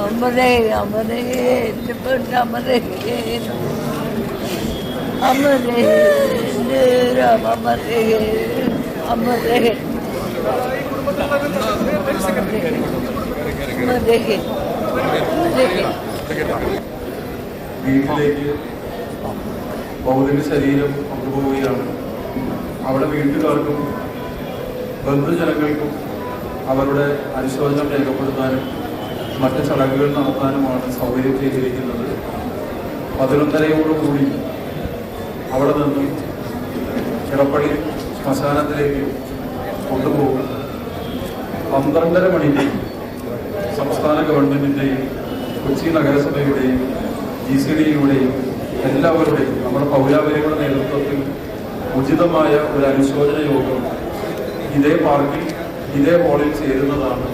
അമരേ അമരേ എന്റെ പെണ്ണ് അമരേ അമരേ രാമ അമരേ അമരേ അമരേ അമരേ വീട്ടിലേക്ക് ഭൗതിക ശരീരം കൊണ്ടുപോവുകയാണ് അവിടെ വീട്ടുകാർക്കും ബന്ധുജനങ്ങൾക്കും അവരുടെ അനുശോചനം രേഖപ്പെടുത്താനും മറ്റ് ചടങ്ങുകൾ നടത്താനുമാണ് സൗകര്യം ചെയ്തിരിക്കുന്നത്. പതിനൊന്നരയോടുകൂടി അവിടെ നിന്ന് കിടപ്പടി ശ്മശാനത്തിലേക്ക് കൊണ്ടുപോകും. പന്ത്രണ്ടര മണിക്ക് സംസ്ഥാന ഗവൺമെന്റിന്റെയും കൊച്ചി നഗരസഭയുടെയും ജി സി ഡിയുടെയും എല്ലാവരുടെയും നമ്മുടെ പൗരാവലികളുടെ നേതൃത്വത്തിൽ ഉചിതമായ ഒരു അനുശോചന യോഗം ഇതേ പാർക്കിൽ ഇതേ ഹോളിൽ ചേരുന്നതാണ്